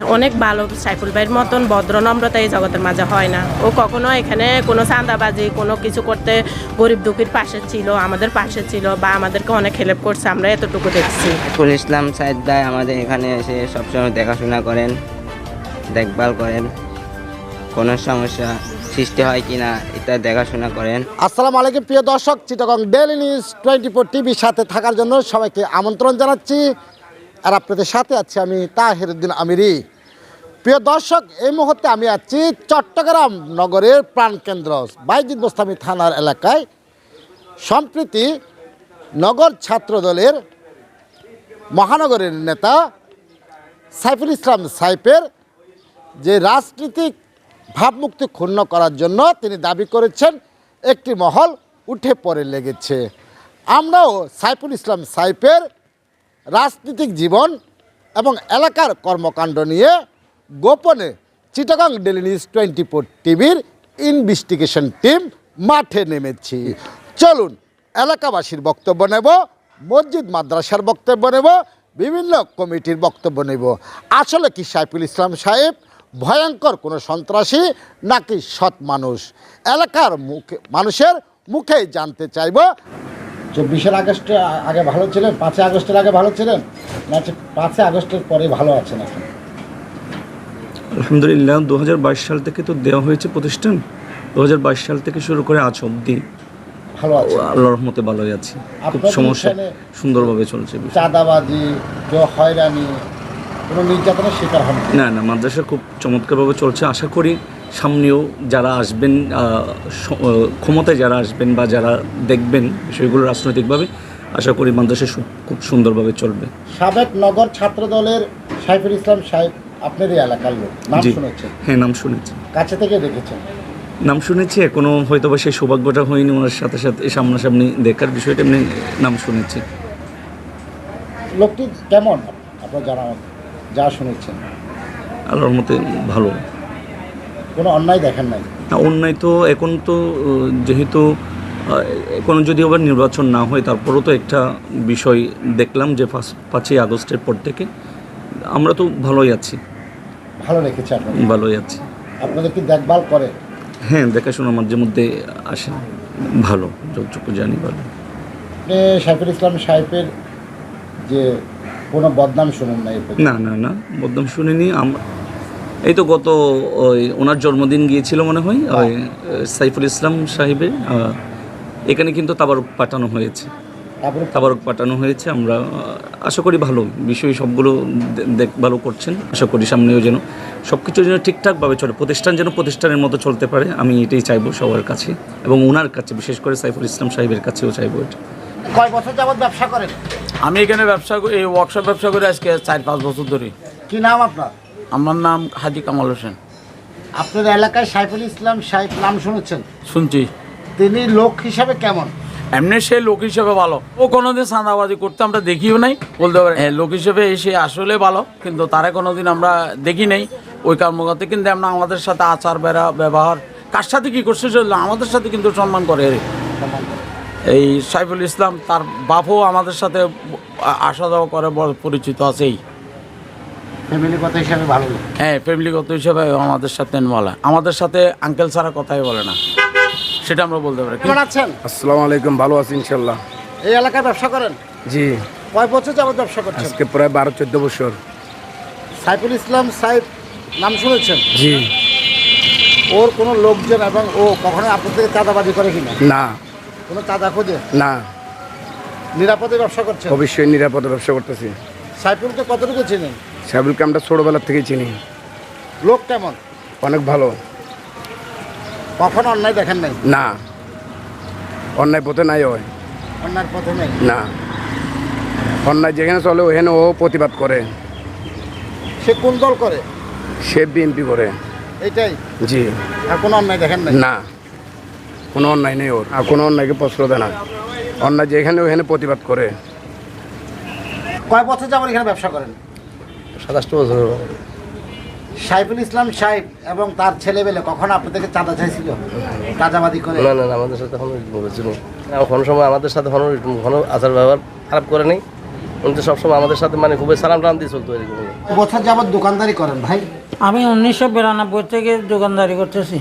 অনেক ভালো সাইফুল ভাইয়ের মতন ভদ্র নম্রতা এই জগতের মাঝে হয় না। ও কখনো এখানে কোনো চাঁদাবাজি কোনো কিছু করতে গরিব দুঃখীর পাশে ছিল আমাদের পাশে ছিল বা আমাদেরকে অনেক হেল্প করছে আমরা এতটুকু দেখছি। ফুল ইসলাম সাইদ ভাই আমাদের এখানে এসে সবসময় দেখাশোনা করেন দেখভাল করেন। কোনো সমস্যা সৃষ্টি হয় কি না এটা দেখাশোনা করেন। আসসালামু আলাইকুম প্রিয় দর্শক Chittagong daily news twenty four টিভির সাথে থাকার জন্য সবাইকে আমন্ত্রণ জানাচ্ছি। আর আপনাদের সাথে আছি আমি তাহিরুদ্দিন আমিরি। প্রিয় দর্শক, এই মুহূর্তে আমি আছি চট্টগ্রাম নগরের প্রাণকেন্দ্র, বাইজিদ মোস্তামি থানার এলাকায়। সম্প্রতি নগর ছাত্র দলের মহানগরের নেতা সাইফুল ইসলাম সাইফের যে রাজনীতিক ভাবমুক্তি ক্ষুণ্ণ করার জন্য তিনি দাবি করেছেন, একটি মহল উঠে পড়ে লেগেছে। আমরাও সাইফুল ইসলাম সাইফের রাজনীতিক জীবন এবং এলাকার কর্মকাণ্ড নিয়ে গোপনে Chittagong daily news twenty four টিভির ইনভেস্টিগেশন টিম মাঠে নেমেছি। চলুন, এলাকাবাসীর বক্তব্য নেব, মসজিদ মাদ্রাসার বক্তব্য নেব, বিভিন্ন কমিটির বক্তব্য নেব। আসলে কি সাইফুল ইসলাম সাহেব ভয়ঙ্কর কোনো সন্ত্রাসী নাকি সৎ মানুষ? এলাকার মুখে, মানুষের মুখেই জানতে চাইব চব্বিশের আগস্টে আগে ভালো ছিলেন পাঁচই আগস্টের আগে ভালো ছিলেন? না পাঁচই আগস্টের পরে ভালো আছেন এখন? আলহামদুলিল্লাহ দু হাজার বাইশ সাল থেকে তো দেওয়া হয়েছে প্রতিষ্ঠান। দু হাজার বাইশ সাল থেকে শুরু করে আজ অব্দি ভালো আছে। আল্লাহ রহমতে ভালোই আছি। খুব সমস্যা সুন্দরভাবে চলছে। চাঁদাবাজি কেউ হয়রানি কোনো নির্যাতনের শিকার হন না না মাদ্রাসা খুব চমৎকারভাবে চলছে। আশা করি সামনেও যারা আসবেন ক্ষমতায় যারা আসবেন বা যারা দেখবেন বিষয়গুলো রাজনৈতিকভাবে আশা করি মাদ্রাসা খুব সুন্দরভাবে চলবে। সাবেক নগর ছাত্র দলের সাইফুল ইসলাম সাহেব আপনারই এলাকার লোক নাম শুনেছেন? হ্যাঁ নাম শুনেছি। কাছে থেকে দেখেছেন? নাম শুনেছি এখনও হয়তো বা সেই সৌভাগ্যটা হয়নি ওনার সাথে সাথে সামনাসামনি দেখার বিষয়টা এমনি নাম শুনেছি। লোকটি কেমন? আপনার জানা যা শুনেছেন। আল্লাহর মতে ভালো। কোনো অন্যায় দেখেন নাই। না অন্যায় তো এখন তো যেহেতু এখন যদি আবার নির্বাচন না হয় তারপরও তো একটা বিষয় দেখলাম যে পাঁচ পাঁচই আগস্টের পর থেকে আমরা তো ভালোই আছি। ভালো রেখেছে আপনার? ভালোই আছি। আপনাদের কি দেখভাল করে? হ্যাঁ দেখাশোনা মাঝে মধ্যে আসেন ভালো যতটুকু জানি ভালো। সাইফুল ইসলাম সাহেবের যে কোনো বদনাম শুনুন না না না না বদনাম শুনিনি। আমরা এই তো গত ওই ওনার জন্মদিন গিয়েছিল মনে হয় ওই সাইফুল ইসলাম সাহেবের এখানে কিন্তু তাবারক পাঠানো হয়েছে। তাবারক পাঠানো? হয়েছে আমরা আশা করি ভালো বিষয় সবগুলো দেখ ভালো করছেন আশা করি সামনেও যেন সব কিছু যেন ঠিকঠাকভাবে চলে প্রতিষ্ঠান যেন প্রতিষ্ঠানের মতো চলতে পারে আমি এটাই চাইব সবার কাছে এবং ওনার কাছে বিশেষ করে সাইফুল ইসলাম সাহেবের কাছেও চাইব এটা। কয় বছর যাবত ব্যবসা করেন? আমি এখানে ব্যবসা করি এই ওয়ার্কশপ ব্যবসা করে আজকে চার পাঁচ বছর ধরে। কি নাম আপনার? আমার নাম হাজি কামাল হোসেন। আপনার এলাকায় সাইফুল ইসলাম সাহেব নাম শুনেছেন? শুনছি। তিনি লোক হিসাবে কেমন? এমনি সে লোক হিসেবে ভালো। ও কোনোদিন চাঁদাবাজি করতে আমরা দেখিও নাই। বলতে পারি হ্যাঁ, লোক হিসেবে সে আসলে ভালো কিন্তু তারা কোনোদিন আমরা দেখি নাই। ওই কর্মকর্তা কিন্তু আমরা আমাদের সাথে আচার বেড়া ব্যবহার। কার সাথে কী করছে আমাদের সাথে কিন্তু সম্মান করে। এই সাইফুল ইসলাম তার বাপও আমাদের সাথে আসা যাওয়া করে বড় পরিচিত আছেই। ফ্যামিলিগত হিসাবে ভালো লোক। হ্যাঁ ফ্যামিলিগত হিসাবে আমাদের সাথে বলা আমাদের সাথে আঙ্কেল ছাড়া কথাই বলে না। সেটা আমরা বলতে পারি। কেমন আছেন? আসসালামু আলাইকুম ভালো আছি ইনশাল্লাহ এই এলাকায় ব্যবসা করেন? জি। কয় বছর যাবত ব্যবসা করছেন? আজকে প্রায় বারো চোদ্দ বছর। সাইফুল ইসলাম সাহেব নাম শুনেছেন? জি। ওর কোনো লোকজন এবং ও কখনো আপনার থেকে চাঁদাবাজি করে কিনা? না। কোনো চাঁদা খোঁজে? না। নিরাপদে ব্যবসা করছেন? অবশ্যই নিরাপদে ব্যবসা করতেছি। সাইফুলকে কতটুকু চেনেন? সাহেবুলকে আমরা ছোটোবেলার থেকেই চিনি। লোক কেমন? অনেক ভালো। কখনো অন্যায় দেখেন নাই? না। অন্যায় পথে নাই হয় অন্যায়ের পথে নাই? না। অন্যায় যেখানে চলে ওখানে ও প্রতিবাদ করে। সে কোন দল করে? সে বিএনপি করে। এটাই? জি। আর কোনো অন্যায় দেখেন নাই? না। কোনো অন্যায় নেই ওর। আর কোনো অন্যায়কে প্রশ্রয় দেয় না। অন্যায় যেখানে ওখানে প্রতিবাদ করে। কয় বছর যাবত এখানে ব্যবসা করেন? সাতাশটা বছর সাইফুল ইসলাম সাহেব এবং তার ছেলেবেলে কখনো আপনার থেকে চাঁদা চাইছিল? চাঁদাবাদি করে? না না না আমাদের সাথে কোনো বলেছিল। না কোনো সময় আমাদের সাথে কোনো কোনো আচার ব্যবহার খারাপ করে নেই। উনি তো সবসময় আমাদের সাথে মানে খুবই সালাম টান দিয়ে চলতো এরকম। বছর যাবত দোকানদারি করেন ভাই? আমি উনিশশো বিরানব্বই থেকে দোকানদারি করতেছি।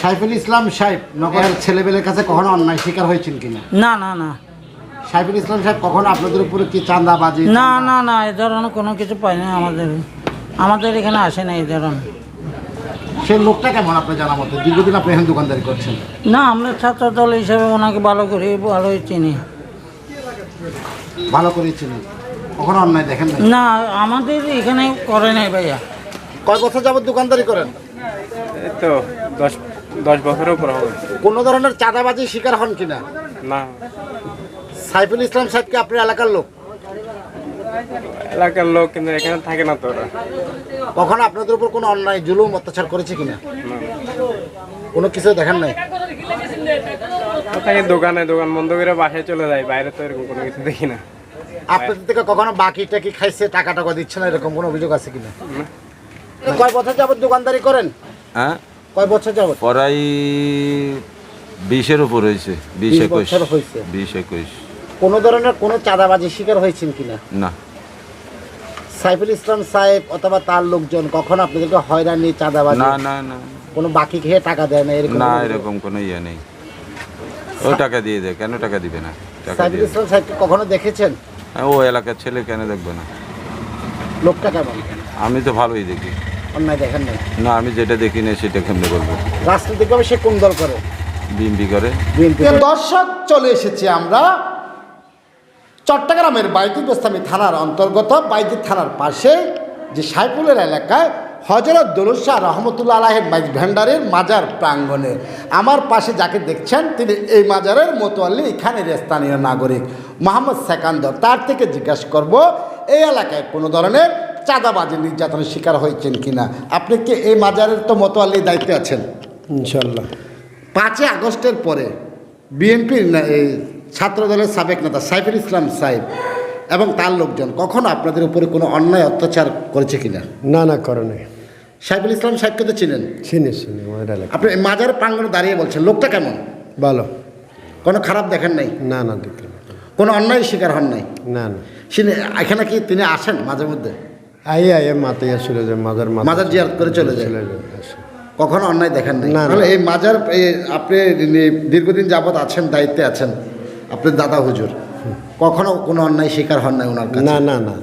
সাইফুল ইসলাম সাহেব নগরের ছেলেবেলের কাছে কখনো অন্যায় শিকার হয়েছেন কিনা? না না না। সাইফুল ইসলাম সাহেব কখনো আপনাদের উপরে কি চাঁদাবাজি? না না না এ ধরনের কোনো কিছু পাই না আমাদের। আমাদের এখানে আসে না এই ধরনের। সেই লোকটা কেমন আপনার জানা মতো? দীর্ঘদিন আপনি এখানে দোকানদারি করছেন। না আমরা ছাত্র দল হিসেবে ওনাকে ভালো করি ভালোই চিনি। ভালো করে চিনি। কখনো অন্যায় দেখেন না না আমাদের এখানে করে নাই ভাইয়া। কয় বছর যাবত দোকানদারি করেন? এই তো দশ দশ বছরের উপর হবে। কোনো ধরনের চাঁদাবাজি শিকার হন কিনা? না। সাইফুল ইসলাম সাহেব কি আপনার এলাকার লোক? এলাকার লোক কিন্তু এখানে থাকে না তো ওরা। কখনো আপনাদের উপর কোনো অন্যায় জুলুম অত্যাচার করেছে কিনা? কোনো কিছু দেখেন নাই? থাকে দোকানে দোকান বন্ধ করে বাসায় চলে যায় বাইরে তো এরকম কোনো কিছু দেখি না। আপনাদের থেকে কখনো বাকি টাকি খাইছে টাকা টাকা দিচ্ছে না এরকম কোনো অভিযোগ আছে কিনা? কয় বছর যাবত দোকানদারি করেন? হ্যাঁ? কয় বছর যাবত পড়াই বিশের উপর হয়েছে বিশ একুশ। হয়েছে। বিশ একুশ। কোনো ধরনের কোনো চাঁদাবাজি শিকার হয়েছেন কিনা? না। সাইফুল ইসলাম সাহেব অথবা তার লোকজন কখনো আপনাদেরকে হয়রানি চাঁদাবাজি না না না। কোনো বাকি খেয়ে টাকা দেয় না এরকম না এরকম কোনো ইয়ে নেই। ও টাকা দিয়ে দেয়। কেন টাকা দিবে না? সাইফুল। ইসলাম সাহেবকে কখনো দেখেছেন? হ্যাঁ, ও এলাকার ছেলে কেন দেখবে না? লোকটা কেমন? আমি তো ভালোই দেখি। অন্যায় দেখেন না? না আমি যেটা দেখি না সেটা কেমনে বলব? রাজনৈতিকভাবে সে কোন দল করে? বিএমপি করে। দর্শক চলে এসেছি আমরা চট্টগ্রামের বাইতুল গোস্তামি থানার অন্তর্গত বাইতুল থানার পাশে যে সাইফুলের এলাকায় হজরত দরুশাহ রহমতুল্লা আলাহের মাইজ ভান্ডারের মাজার প্রাঙ্গণে। আমার পাশে যাকে দেখছেন তিনি এই মাজারের মোতোয়াল্লি এখানের স্থানীয় নাগরিক মোহাম্মদ সেকান্দর। তার থেকে জিজ্ঞাসা করব এই এলাকায় কোনো ধরনের চাঁদাবাজি নির্যাতনের শিকার হয়েছেন কিনা? আপনি কি এই মাজারের তো মোতোয়াল্লির দায়িত্বে আছেন? ইনশাল্লাহ পাঁচই আগস্টের পরে বিএনপির ছাত্র দলের সাবেক নেতা সাইফুল ইসলাম সাহেব এবং তার লোকজন কখনো আপনাদের উপরে কোনো অন্যায় অত্যাচার করেছে কিনা? না না করে নাই। সাইফুল ইসলাম সাহেবকে তো চিনেন? চিনি চিনি আপনি মাজার প্রাঙ্গণে দাঁড়িয়ে বলছেন লোকটা কেমন? ভালো। কোনো খারাপ দেখেন নাই? না না দেখি কোনো অন্যায় শিকার হন নাই? না না। এখানে কি তিনি আসেন মাঝে মধ্যে? আই আই মাথায় চলে যায় মাজার মাজার জিয়ারত করে চলে যায়। কখনো অন্যায় দেখেন নাই? না, এই মাজার আপনি দীর্ঘদিন যাবৎ আছেন দায়িত্বে আছেন। আপনার দাদা হুজুর। কখনো কোনো অন্যায় শিকার হন নাই ওনার না না না।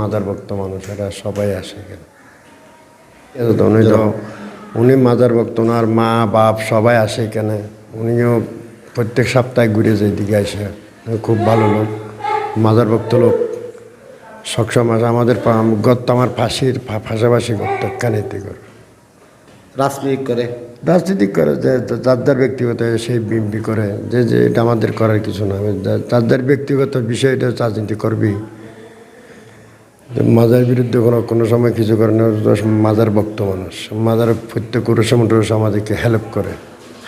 মাজার ভক্ত মানুষ, এরা সবাই আসে এখানে। উনি তো উনি মাজার ভক্ত, ওনার মা, বাপ সবাই আসে এখানে। উনিও প্রত্যেক সপ্তাহে ঘুরে যায় দিকে আসে। খুব ভালো লোক, মাজার ভক্ত লোক। সবসময় আমাদের গত আমার ফাঁসির ফাঁসাফাঁসি করতো কানেতে করে রাজনীতি করে। রাজনীতি করে যে যার যার ব্যক্তিগত সেই বিএমপি করে যে যে এটা আমাদের করার কিছু না। যার ব্যক্তিগত বিষয়টা রাজনীতি করবি। যে মাজার বিরুদ্ধে কোনো কোনো সময় কিছু করে না মাজার ভক্ত মানুষ। মাজার প্রত্যেক পুরুষ টুরুষ আমাদেরকে হেল্প করে।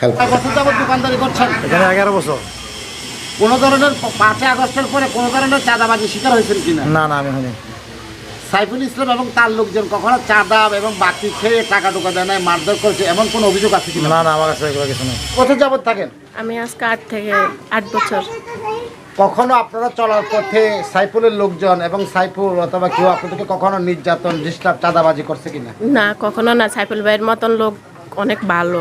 হেল্প দোকানদারি করছেন? এখানে এগারো বছর। কোনো ধরনের পাঁচই আগস্টের পরে কোনো ধরনের চাঁদাবাজি শিকার হয়েছেন কিনা? না না আমি হয়নি। সাইফুল ইসলাম এবং তার লোকজন কখনো চাঁদা এবং বাকি খেয়ে টাকা টোকা দেয় নাই মারধর করেছে এমন কোনো অভিযোগ আছে কিনা? না না আমার কাছে এগুলো কিছু নেই। বছর যাবত থাকেন? আমি আজকে আট থেকে আট বছর। কখনো আপনারা চলার পথে সাইফুলের লোকজন এবং সাইফুল অথবা কেউ আপনাদেরকে কখনো নির্যাতন ডিস্টার্ব চাঁদাবাজি করছে কিনা? না কখনো না। সাইফুল ভাইয়ের মতন লোক অনেক ভালো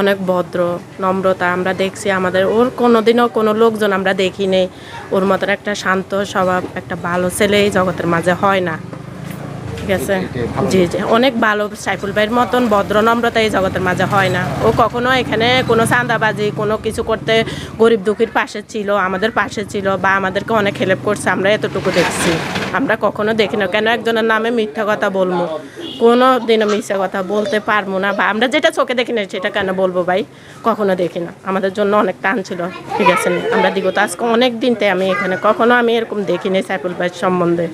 অনেক ভদ্র নম্রতা আমরা দেখছি আমাদের। ওর কোনোদিনও কোনো লোকজন আমরা দেখি নেই ওর মতন একটা শান্ত স্বভাব একটা ভালো ছেলে এই জগতের মাঝে হয় না। ঠিক আছে? জি জি। অনেক ভালো সাইফুল ভাইয়ের মতন ভদ্র নম্রতা এই জগতের মাঝে হয় না। ও কখনো এখানে কোনো চাঁদাবাজি কোনো কিছু করতে গরিব দুঃখীর পাশে ছিল আমাদের পাশে ছিল বা আমাদেরকে অনেক হেল্প করছে আমরা এতটুকু দেখছি। আমরা কখনো দেখি না। কেন একজনের নামে মিথ্যা কথা বলব? কোনো দিনও মিথ্যা কথা বলতে পারব না বা আমরা যেটা চোখে দেখি না সেটা কেন বলব ভাই? কখনো দেখি না। আমাদের জন্য অনেক টান ছিল ঠিক আছে? আমরা দিগত আজকে অনেক দিনতে আমি এখানে কখনো আমি এরকম দেখিনি সাইফুল ভাইয়ের সম্বন্ধে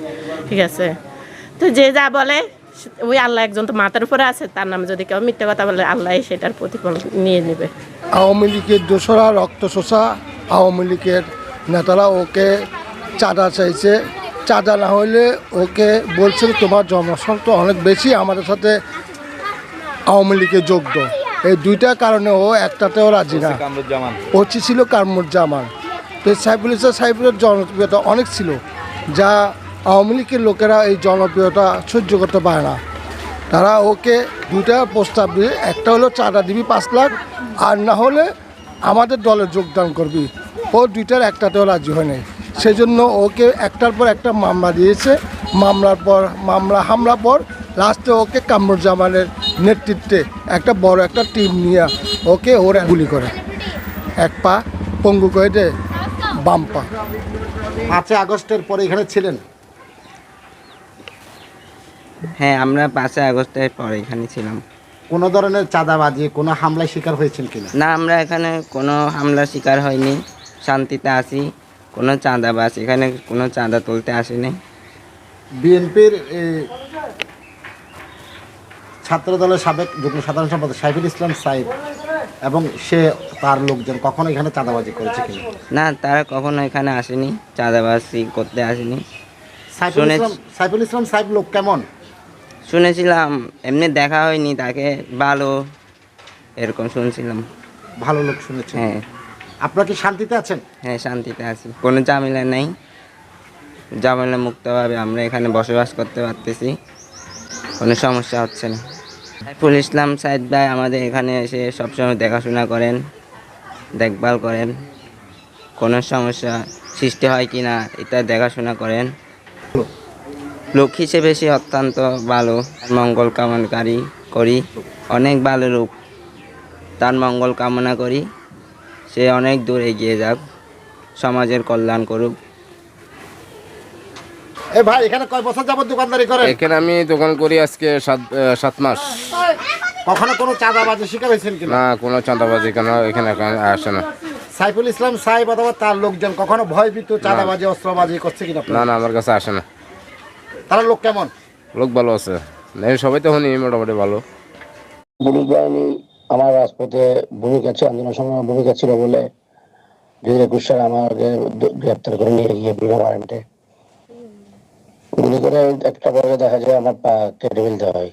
ঠিক আছে? তো যে যা বলে ওই আল্লাহ একজন তো মাথার উপরে আছে তার নামে যদি কেউ মিথ্যা কথা বলে আল্লাহ সেটার প্রতিফল নিয়ে নেবে। আওয়ামী লীগের দোসরা রক্ত শোষা আওয়ামী লীগের নেতারা ওকে চাঁদা চাইছে। চাঁদা না হলে ওকে বলছে তোমার জনসংখ্যা তো অনেক বেশি আমাদের সাথে আওয়ামী লীগে যোগ দাও। এই দুইটা কারণে ও একটাতেও রাজি না। ওচি ছিল কামরুজ্জামান। তো সাইফুল ইসলাম সাইফুলের জনপ্রিয়তা অনেক ছিল যা আওয়ামী লীগের লোকেরা এই জনপ্রিয়তা সহ্য করতে পারে না। তারা ওকে দুইটা প্রস্তাব দিয়ে, একটা হলো চাঁদা দিবি পাঁচ লাখ, আর না হলে আমাদের দলে যোগদান করবি। ও দুইটার একটাতেও রাজি হয় নাই। সেই জন্য ওকে একটার পর একটা মামলা দিয়েছে। মামলার পর, মামলা হামলা পর লাস্টে ওকে কামরুজ্জামানের নেতৃত্বে একটা বড় একটা টিম নিয়ে ওকে ওরা গুলি করে। এক পা পঙ্গু করে দেয় বাম পা। পাঁচই আগস্টের পরে এখানে ছিলেন। হ্যাঁ আমরা পাঁচই আগস্টের পর এখানে ছিলাম। কোনো ধরনের চাঁদাবাজি কোনো হামলায় শিকার হয়েছেন কিনা? না আমরা এখানে কোনো হামলার শিকার হয়নি। শান্তিতে আসি কোনো চাঁদাবাজ এখানে কোনো চাঁদা তুলতে আসেনি। বিএনপির ছাত্র দলের সাবেক যুগ্ম সাধারণ সম্পাদক সাইফুল ইসলাম সাইফ এবং সে তার লোকজন কখনো এখানে চাঁদাবাজি করেছে কিনা? না তারা কখনো এখানে আসেনি চাঁদাবাজি করতে আসেনি। সাইফুল ইসলাম সাইফুল ইসলাম সাইফ লোক কেমন? শুনেছিলাম এমনি দেখা হয়নি তাকে ভালো এরকম শুনছিলাম। ভালো লোক শুনেছেন হ্যাঁ। আপনারা কি শান্তিতে আছেন? হ্যাঁ শান্তিতে আছি। কোনো ঝামেলা নেই। ঝামেলা মুক্তভাবে আমরা এখানে বসবাস করতে পারতেছি। কোনো সমস্যা হচ্ছে না। সাইফুল ইসলাম সাইদ ভাই আমাদের এখানে এসে সবসময় দেখাশোনা করেন দেখভাল করেন। কোনো সমস্যা সৃষ্টি হয় কি না এটা দেখাশোনা করেন। লোক হিসেবে সে অত্যন্ত ভালো মঙ্গল কামনাকারী করি অনেক ভালো লোক। তার মঙ্গল কামনা করি সে অনেক দূর এগিয়ে যাক সমাজের কল্যাণ করুক। এ ভাই এখানে কয় বছর যাবত দোকানদারি করেন? এখানে আমি দোকান করি আজকে সাত সাত মাস। কখনো কোনো চাঁদাবাজি শিকার হয়েছেন কিনা? না কোনো চাঁদাবাজি কেন এখানে আসে না। সাইফুল ইসলাম সাহেব অথবা তার লোকজন কখনো ভয়ভীত চাঁদাবাজি অস্ত্রবাজি করছে কিনা? না আপনারা? না আমার কাছে আসে না। তারা লোক কেমন? লোক ভালো আছে। সবাই তো হনি মোটামুটি ভালো। পুলিশ বাহিনী আমার রাজপথে ভূমিকা ছিল আন্দোলন সময় ভূমিকা ছিল বলে দুই হাজার একুশ সালে আমাকে গ্রেপ্তার করে নিয়ে গিয়ে বিভিন্ন ওয়ারেন্টে গুলি করে একটা পরে দেখা যায় আমার পা কেটে ফেলতে হয়।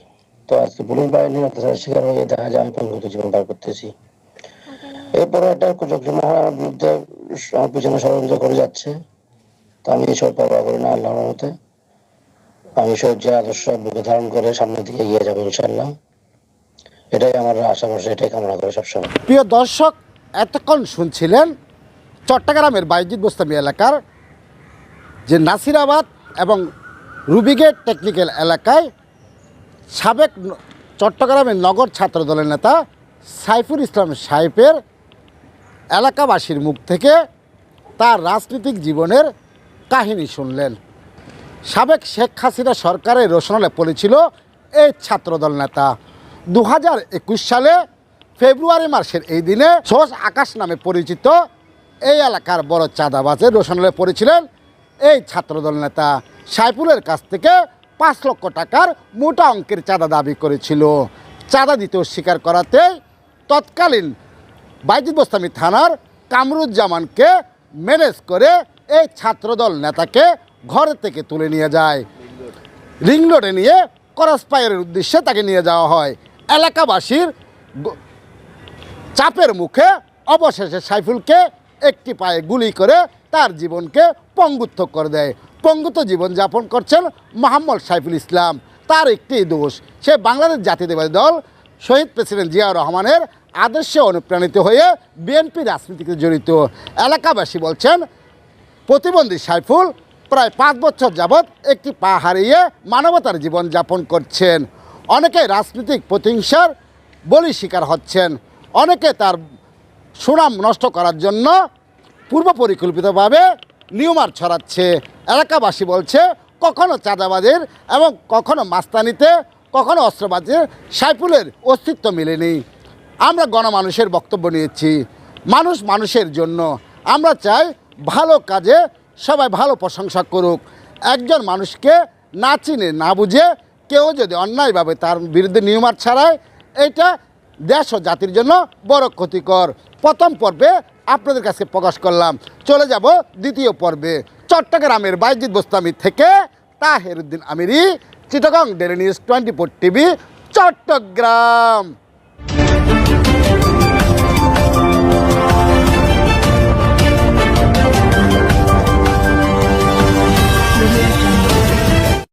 তো আজকে পুলিশ বাহিনীর অত্যাচারের শিকার হয়ে দেখা যায় আমি পঙ্গুত জীবন পার করতেছি। এরপরে একটা মহল আমার বিরুদ্ধে আমার পিছনে ষড়যন্ত্র করে যাচ্ছে। তো আমি এসব পরোয়া করি না আল্লাহর মতে আমি সহ্য আদর্শ বুকে ধারণ করে সামনের দিকে এগিয়ে যাব ইনশাল্লাহ এটাই আমার আশা ভরসা, এটাই কামনা করে সবসময়। প্রিয় দর্শক, এতক্ষণ শুনছিলেন চট্টগ্রামের বাইজিৎ বোস্তামি এলাকার যে নাসিরাবাদ এবং রুবিগেট টেকনিক্যাল এলাকায় সাবেক চট্টগ্রামের নগর ছাত্র দলের নেতা সাইফুল ইসলাম সাইফের এলাকাবাসীর মুখ থেকে তার রাজনৈতিক জীবনের কাহিনী শুনলেন। সাবেক শেখ হাসিনা সরকারের রোশনালে পড়েছিল এই ছাত্রদল নেতা। দু একুশ সালে ফেব্রুয়ারি মাসের এই দিনে সোস আকাশ নামে পরিচিত এই এলাকার বড় চাঁদাবাজের রোশনালে পড়েছিলেন এই ছাত্রদল নেতা। সাইফুলের কাছ থেকে পাঁচ লক্ষ টাকার মোটা অঙ্কের চাঁদা দাবি করেছিল। চাঁদা দিতে অস্বীকার করাতে তৎকালীন বাইজিদ থানার কামরুজ্জামানকে ম্যানেজ করে এই ছাত্রদল নেতাকে ঘর থেকে তুলে নিয়ে যায়। রিং রোডে নিয়ে করসপায়ের উদ্দেশ্যে তাকে নিয়ে যাওয়া হয়। এলাকাবাসীর চাপের মুখে অবশেষে সাইফুলকে একটি পায়ে গুলি করে তার জীবনকে পঙ্গুত্ব করে দেয়। পঙ্গুত্ব জীবনযাপন করছেন মোহাম্মদ সাইফুল ইসলাম। তার একটি দোষ, সে বাংলাদেশ জাতীয়তাবাদী দল শহীদ প্রেসিডেন্ট জিয়াউর রহমানের আদর্শে অনুপ্রাণিত হয়ে বিএনপি রাজনীতিতে জড়িত। এলাকাবাসী বলছেন, প্রতিবন্ধী সাইফুল প্রায় পাঁচ বছর যাবৎ একটি পা হারিয়ে মানবতার জীবন যাপন করছেন। অনেকে রাজনৈতিক প্রতিহিংসার বলি শিকার হচ্ছেন। অনেকে তার সুনাম নষ্ট করার জন্য পূর্ব পরিকল্পিতভাবে নিয়মার ছড়াচ্ছে। এলাকাবাসী বলছে, কখনো চাঁদাবাজের এবং কখনো মাস্তানিতে, কখনো অস্ত্রবাজের সাইফুলের অস্তিত্ব মেলেনি। আমরা গণমানুষের বক্তব্য নিয়েছি। মানুষ মানুষের জন্য। আমরা চাই ভালো কাজে সবাই ভালো প্রশংসা করুক। একজন মানুষকে না চিনে, না বুঝে কেউ যদি অন্যায়ভাবে তার বিরুদ্ধে নিয়মার ছাড়ায় এটা দেশ ও জাতির জন্য বড় ক্ষতিকর। প্রথম পর্বে আপনাদের কাছে প্রকাশ করলাম। চলে যাব দ্বিতীয় পর্বে। চট্টগ্রামের বাইজিৎ বোস্তামি থেকে Taheruddin Amiri, Chittagong daily news twenty four TV, Chattogram.